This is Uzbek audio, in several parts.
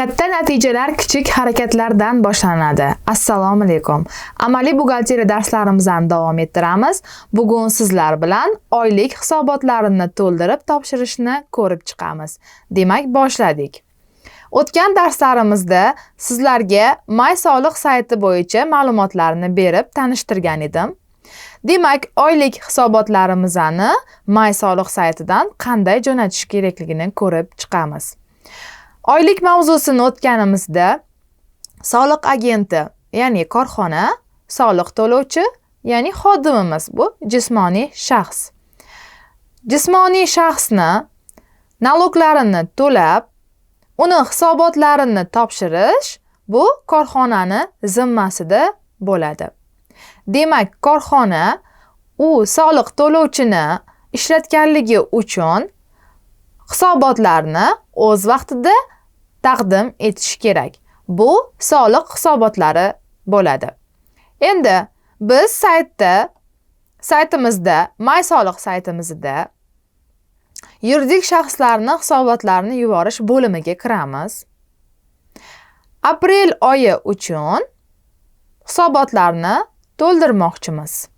Katta natijalar kichik harakatlardan boshlanadi. Assalomu alaykum. Amaliy buxgalteriya darslarimizdan davom ettiramiz. Bugun sizlar bilan oylik hisobotlarini to'ldirib topshirishni ko'rib chiqamiz. Demak, boshladik. O'tgan darslarimizda sizlarga May soliq sayti bo'yicha ma'lumotlarni berib tanishtirgan edim. Demak, oylik hisobotlarimizni May soliq saytidan qanday jo'natish kerakligini ko'rib chiqamiz. Oylik mavzusini o'tganimizda soliq agenti, ya'ni korxona, soliq to'lovchi, ya'ni xodimimiz bu jismoniy shaxs. Jismoniy shaxsni naloglarini to'lab, uni hisobotlarini topshirish bu korxonani zimmasida bo'ladi. Demak, korxona u soliq to'lovchini ishlatganligi uchun hisobotlarni o'z vaqtida taqdim etish kerak. Bu soliq hisobotlari bo'ladi. Endi biz saytda saytimizda, May soliq saytimizda yuridik shaxslarni hisobotlarini yuborish bo'limiga kiramiz. Aprel oyi uchun hisobotlarni to'ldirmoqchimiz.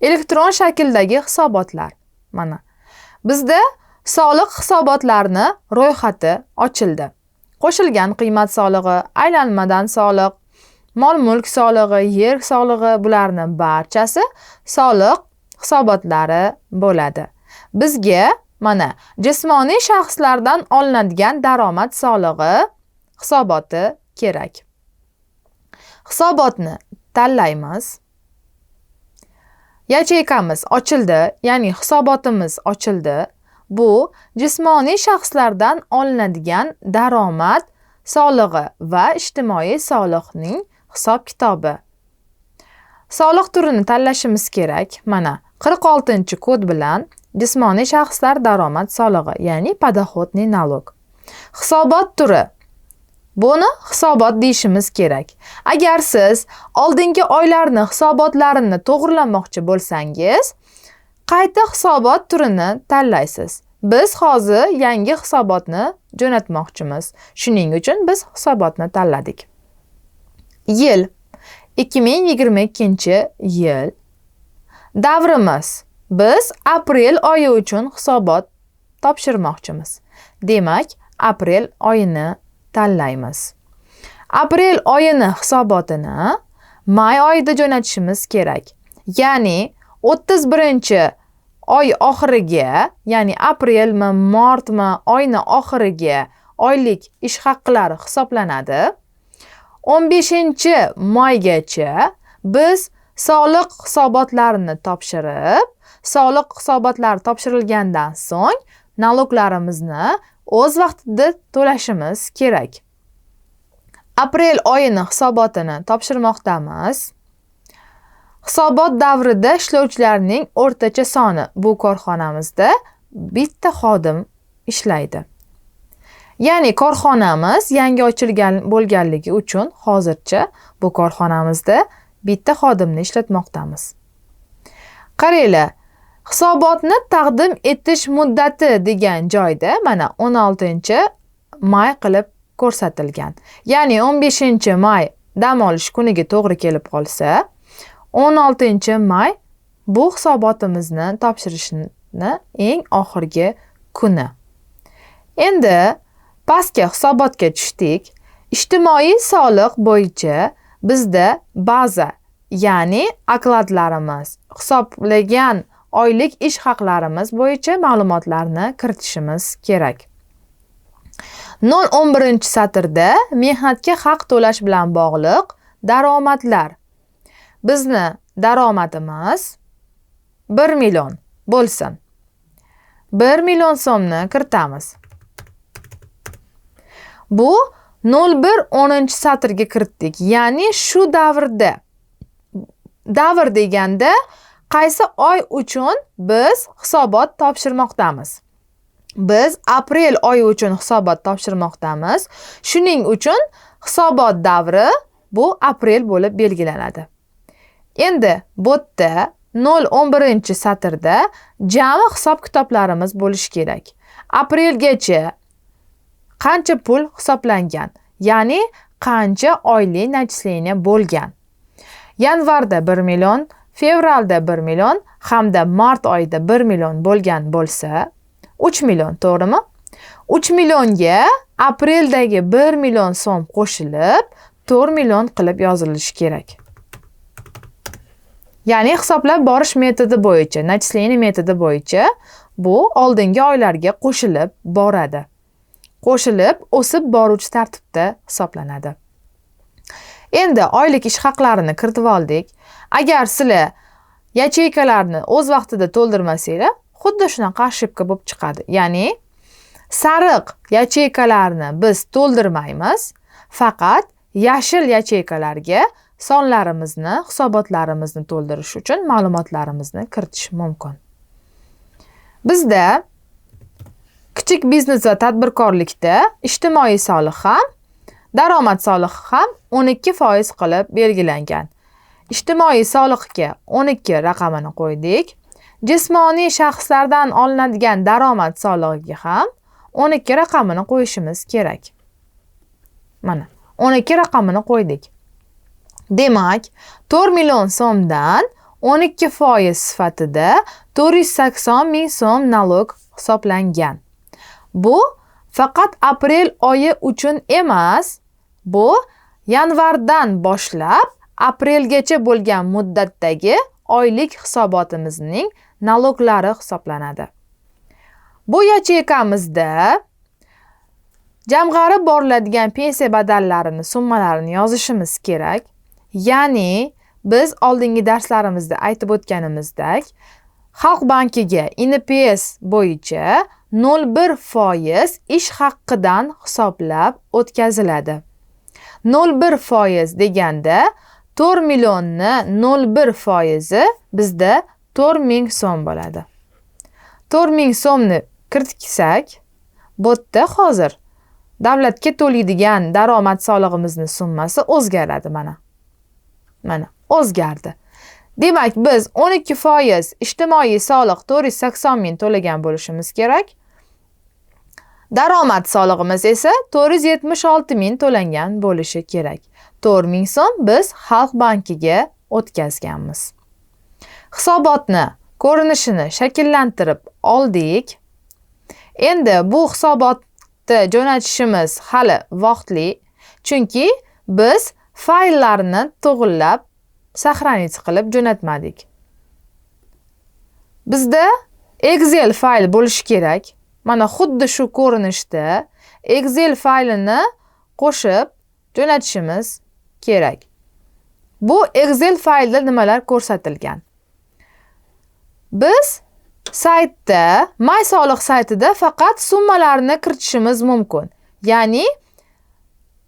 Elektron shakldagi hisobotlar. Mana. Bizda soliq hisobotlarini ro'yxati ochildi. Qo'shilgan qiymat solig'i, aylanmadan soliq, mol-mulk solig'i, yer solig'i bularni barchasi soliq hisobotlari bo'ladi. Bizga mana jismoniy shaxslardan olinadigan daromad solig'i hisoboti kerak. Hisobotni tanlaymiz. Yacheykamiz ochildi, ya'ni hisobotimiz ochildi. Bu jismoniy shaxslardan olinadigan daromad solig'i va ijtimoiy soliqning hisob-kitobi. Soliq turini tanlashimiz kerak. Mana 46-kod bilan jismoniy shaxslar daromad solig'i, ya'ni подоходный налог. Hisobot turi Buni hisobot deyishimiz kerak. Agar siz oldingi oylarni hisobotlarini to'g'rilamoqchi bo'lsangiz, qayta hisobot turini tanlaysiz. Biz hozir yangi hisobotni jo'natmoqchimiz. Shuning uchun biz hisobotni tanladik. Yil 2022-yil. Davrimiz biz aprel oyi uchun hisobot topshirmoqchimiz. Demak, aprel oyini tanlaymiz. Aprel oyini hisobotini may oyida jo'natishimiz kerak. Ya'ni 31 oy oxiriga, ya'ni aprelmi, martmi oyni oxiriga oylik ish haqilari hisoblanadi. 15-maygacha biz soliq hisobotlarini topshirib, soliq hisobotlari topshirilgandan so'ng naloglarimizni o'z vaqtida to'lashimiz kerak. Aprel oyini hisobotini topshirmoqdamiz. Hisobot davrida ishlovchilarning o'rtacha soni bu korxonamizda bitta xodim ishlaydi. Ya'ni korxonamiz yangi ochilgan bo'lganligi uchun hozircha bu korxonamizda bitta xodimni ishlatmoqdamiz. Qaranglar, hisobotni taqdim etish muddati degan joyda mana 16-may qilib ko'rsatilgan. Ya'ni 15-may dam olish kuniga to'g'ri kelib qolsa, 16 may bu hisobotimizni topshirishni eng oxirgi kuni. Endi pastga hisobotga tushdik. Ijtimoiy soliq bo'yicha bizda baza, ya'ni okladlarimiz, hisoblagan oylik ish haqlarimiz bo'yicha ma'lumotlarni kiritishimiz kerak. 011-satrda mehnatga haq to'lash bilan bog'liq daromadlar bizni daromadimiz 1 million bo'lsin. 1 million so'mni kiritamiz. Bu 01-10-satrga kiritdik. Ya'ni shu davrda davr deganda qaysi oy uchun biz hisobot topshirmoqdamiz? Biz aprel oyi uchun hisobot topshirmoqdamiz. Shuning uchun hisobot davri bu aprel bo'lib belgilanadi. Endi bu yerda 011 satrda jami hisob-kitoblarimiz bo'lishi kerak. Aprelgacha qancha pul hisoblangan? ya'ni qancha oylik начисление bo'lgan yanvarda 1 million fevralda 1 million hamda mart oyida 1 million bo'lgan bo'lsa 3 million to'g'rimi 3 millionga apreldagi 1 million so'm qo'shilib 4 million qilib yozilishi kerak ya'ni hisoblab borish metodi bo'yicha начисление metodi bo'yicha bu oldingi oylarga qo'shilib boradi. Qo'shilib o'sib boruvchi tartibda hisoblanadi. Endi oylik ish haqlarini kiritib oldik. Agar sizlar yacheykalarni o'z vaqtida to'ldirmasanglar xuddi shunaqa ошибка bo'lib chiqadi. Ya'ni sariq yacheykalarni biz to'ldirmaymiz faqat yashil yacheykalarga sonlarimizni hisobotlarimizni to'ldirish uchun ma'lumotlarimizni kiritish mumkin. Bizda kichik biznes va tadbirkorlikda ijtimoiy soliq ham daromad solig'i ham 12 foiz qilib belgilangan. Ijtimoiy soliqga 12 raqamini qo'ydik. Jismoniy shaxslardan olinadigan daromad solig'iga ham 12 raqamini qo'yishimiz kerak. Mana 12 raqamini qo'ydik. Demak 4 million so'mdan 12 foiz sifatida 480 ming so'm nalog hisoblangan. Bu faqat aprel oyi uchun emas bu yanvardan boshlab aprelgacha bo'lgan muddatdagi oylik hisobotimizning naloglari hisoblanadi. Bu yacheykamizda jamg'arib boriladigan pensiya badallarini summalarini yozishimiz kerak. Ya'ni biz oldingi darslarimizda aytib o'tganimizdek xalq bankiga inps bo'yicha 0,1 foiz ish haqqidan hisoblab o'tkaziladi. 0,1 foiz deganda 4 millionni 0,1 foizi bizda 4 ming so'm bo'ladi. 4 ming so'mni kiritsak bu yerda hozir davlatga to'laydigan daromad solig'imizni summasi o'zgaradi mana. Mana o'zgardi. Demak biz 12 foiz ijtimoiy soliq 480 ming to'lagan bo'lishimiz kerak. Daromad solig'imiz esa 476 ming to'langan bo'lishi kerak. 4 ming so'm biz xalq bankiga o'tkazganmiz. Hisobotni ko'rinishini shakllantirib oldik. Endi bu hisobotni jo'natishimiz hali vaqtli chunki biz fayllarni to'g'irlab сохранить qilib jo'natmadik. Bizda excel fayl bo'lishi kerak. Mana xuddi shu ko'rinishda excel faylini qo'shib jo'natishimiz kerak. Bu excel faylda nimalar ko'rsatilgan? Biz saytda may soliq saytida faqat summalarni kiritishimiz mumkin. Ya'ni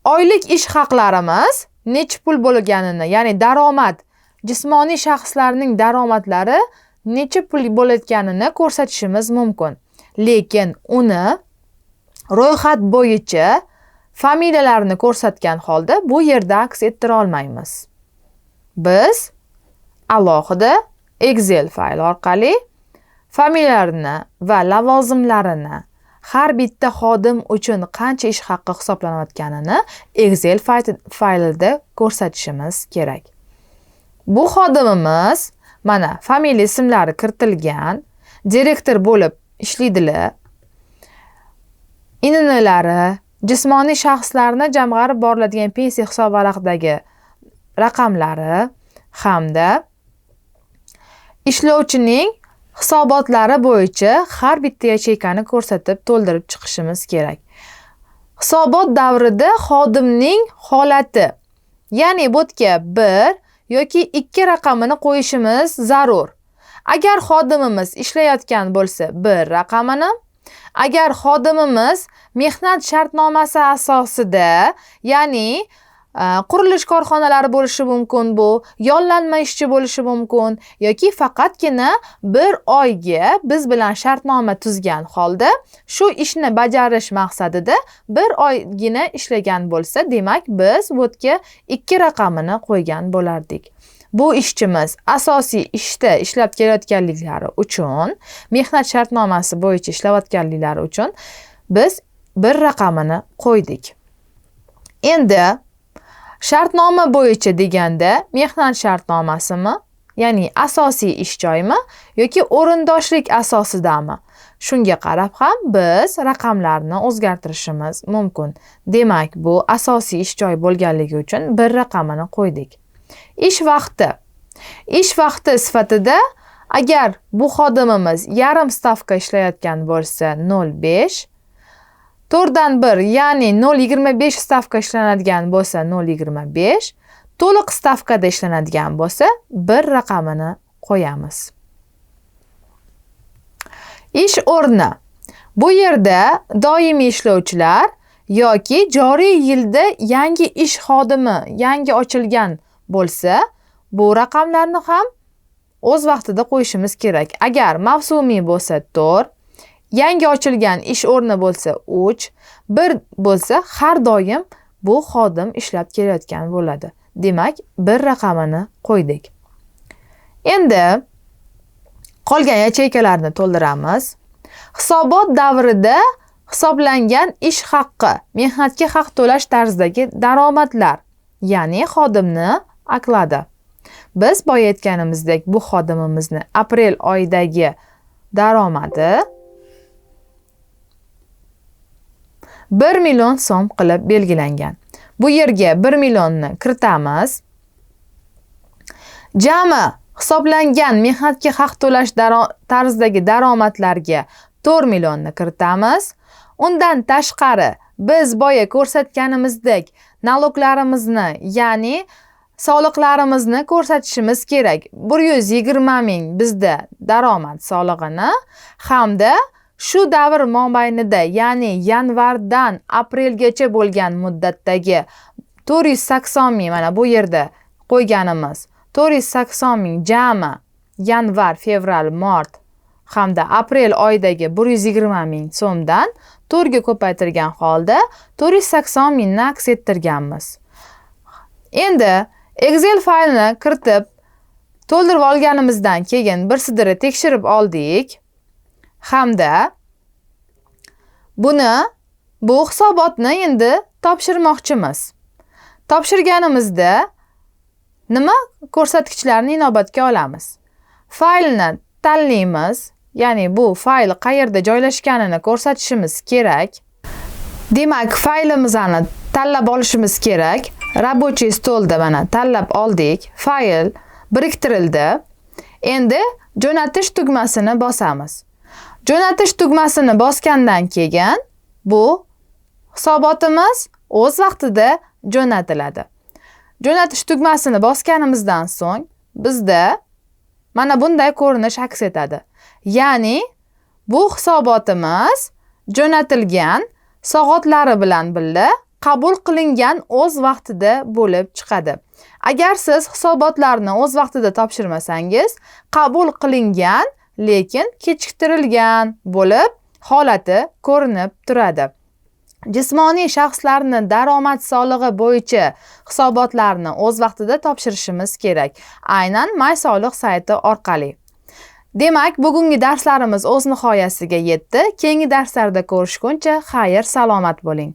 oylik ish haqlarimiz necha pul bo'lganini ya'ni daromad jismoniy shaxslarning daromadlari necha pul bo'layotganini ko'rsatishimiz mumkin. Lekin uni ro'yxat bo'yicha familiyalarni ko'rsatgan holda bu yerda aks ettira olmaymiz. Biz alohida excel fayl orqali familiyalarini va lavozimlarini har bitta xodim uchun qancha ish haqi hisoblanayotganini excel faylida ko'rsatishimiz kerak. Bu xodimimiz mana familiya ismlari kiritilgan direktor bo'lib ishlaydilar. Ininilari, jismoniy shaxslarni jamg'arib boriladigan pensiya hisobvaraqdagi raqamlari hamda ishlovchining hisobotlari bo'yicha har bitta yacheykani ko'rsatib to'ldirib chiqishimiz kerak. Hisobot davrida xodimning holati ya'ni bu yerga bir yoki ikki raqamini qo'yishimiz zarur. Agar xodimimiz ishlayotgan bo'lsa bir raqamini agar xodimimiz mehnat shartnomasi asosida ya'ni Э, qurilish korxonalari bo'lishi mumkin bu yollanma ishchi bo'lishi mumkin yoki faqatgina bir oyga biz bilan shartnoma tuzgan holda shu ishni bajarish maqsadida bir oygina ishlagan bo'lsa demak biz bu yerga ikki raqamini qo'ygan bo'lardik. Bu ishchimiz asosiy ishda ishlab kelayotganliklari uchun mehnat shartnomasi bo'yicha ishlayotganliklari uchun biz bir raqamini qo'ydik. Endi shartnoma bo'yicha deganda mehnat shartnomasimi ya'ni asosiy ish joyimi yoki o'rindoshlik asosidami? Shunga qarab ham biz raqamlarni o'zgartirishimiz mumkin. Demak bu asosiy ish joyi bo'lganligi uchun bir raqamini qo'ydik. Ish vaqti. Ish vaqti sifatida agar bu xodimimiz yarim stavka ishlayotgan bo'lsa nol besh to'rtdan bir ya'ni nol yigirma besh stavka ishlanadigan bo'lsa nol yigirma besh to'liq stavkada ishlanadigan bo'lsa bir raqamini qo'yamiz. Ish o'rni. Bu yerda doimiy ishlovchilar yoki joriy yilda yangi ish xodimi yangi ochilgan bo'lsa bu raqamlarni ham o'z vaqtida qo'yishimiz kerak. Agar mavsumiy bo'lsa to'rt yangi ochilgan ish o'rni bo'lsa uch bir bo'lsa har doim bu xodim ishlab kelayotgan bo'ladi. Demak bir raqamini qo'ydik. Endi qolgan yacheykalarni to'ldiramiz. Hisobot davrida hisoblangan ish haqqi mehnatga haq to'lash tarzidagi daromadlar ya'ni xodimni akladi biz boya aytganimizdek bu xodimimizni aprel oyidagi daromadi 1 million so'm qilib belgilangan. Bu yerga 1 millionni kiritamiz. Jami hisoblangan mehnatga haq to'lash tarzidagi daromadlarga 4 millionni kiritamiz. Undan tashqari biz boya ko'rsatganimizdek naloglarimizni ya'ni soliqlarimizni ko'rsatishimiz kerak. Bir yuz yigirma ming bizda daromad solig'ini hamda shu davr mobaynida ya'ni yanvardan aprelgacha bo'lgan muddatdagi to'rt yuz sakson ming mana bu yerda qo'yganimiz to'rt yuz sakson ming jami yanvar fevral mart hamda aprel oyidagi bir yuz yigirma ming so'mdan to'rtga ko'paytirgan holda to'rt yuz sakson mingni aks ettirganmiz. Endi excel faylni kiritib to'ldirib olganimizdan keyin bir sidira tekshirib oldik. Hamda buni bu hisobotni endi topshirmoqchimiz. Topshirganimizda nima ko'rsatkichlarni inobatga olamiz? Faylni tanlaymiz ya'ni bu fayl qayerda joylashganini ko'rsatishimiz kerak. Demak faylimizni tanlab olishimiz kerak. Рабочий stolda mana tanlab oldik fayl biriktirildi. Endi jo'natish tugmasini bosamiz. Jo'natish tugmasini bosgandan keyin bu hisobotimiz o'z vaqtida jo'natiladi. Jo'natish tugmasini bosganimizdan so'ng bizda mana bunday ko'rinish aks etadi. Ya'ni bu hisobotimiz jo'natilgan soatlari bilan birga qabul qilingan o'z vaqtida bo'lib chiqadi. Agar siz hisobotlarni o'z vaqtida topshirmasangiz qabul qilingan lekin kechiktirilgan bo'lib holati ko'rinib turadi. Jismoniy shaxslarni daromad solig'i bo'yicha hisobotlarni o'z vaqtida topshirishimiz kerak. Aynan may soliq sayti orqali. Demak bugungi darslarimiz o'z nihoyasiga yetdi. Keyingi darslarda ko'rishguncha xayr salomat bo'ling.